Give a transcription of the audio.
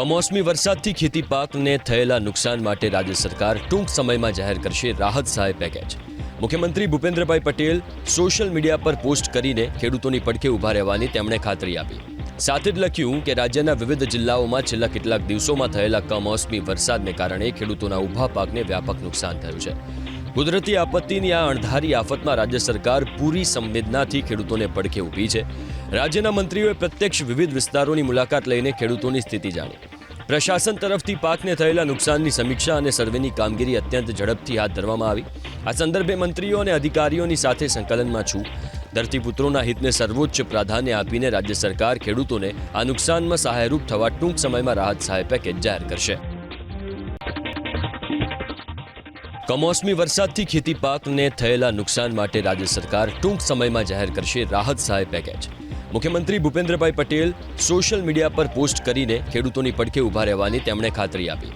કમોસમી વરસાદથી ખેતી પાકને થયેલા નુકસાન માટે રાજ્ય સરકાર ટૂંક સમયમાં જાહેર કરશે રાહત સહાય પેકેજ મુખ્યમંત્રી ભૂપેન્દ્રભાઈ પટેલ સોશિયલ મીડિયા પર પોસ્ટ કરીને ખેડૂતોની પડખે ઊભા રહેવાની તેમણે ખાતરી આપી. સાથે જ લખ્યું કે રાજ્યના વિવિધ જિલ્લાઓમાં છેલ્લા કેટલાક દિવસોમાં થયેલા કમોસમી વરસાદને કારણે ખેડૂતોના ઊભા પાકને વ્યાપક નુકસાન થયું છે. કુદરતી આપત્તિની આ અણધારી આફતમાં રાજ્ય સરકાર પૂરી સંવેદનાથી ખેડૂતોને પડખે ઊભી છે. રાજ્યના મંત્રીઓએ પ્રત્યક્ષ વિવિધ વિસ્તારોની મુલાકાત લઈને ખેડૂતોની સ્થિતિ જાણી. પ્રશાસન તરફથી પાકને થયેલા નુકસાનની સમીક્ષા અને સર્વેની કામગીરી અત્યંત ઝડપથી હાથ ધરવામાં આવી. આ સંદર્ભે મંત્રીઓ અને અધિકારીઓની સાથે સંકલનમાં છું. ધરતીપુત્રોના હિતને સર્વોચ્ચ પ્રાધાન્ય આપીને રાજ્ય સરકાર ખેડૂતોને આ નુકસાનમાં સહાયરૂપ થવા ટૂંક સમયમાં રાહત સહાય પેકેજ જાહેર કરશે. કમોસમી વરસાદથી ખેતી પાકને થયેલા નુકસાન માટે રાજ્ય સરકાર ટૂંક સમયમાં જાહેર કરશે રાહત સહાય પેકેજ મુખ્યમંત્રી ભૂપેન્દ્રભાઈ પટેલ સોશિયલ મીડિયા પર પોસ્ટ કરીને ખેડૂતોની પડખે ઊભા રહેવાની તેમણે ખાતરી આપી.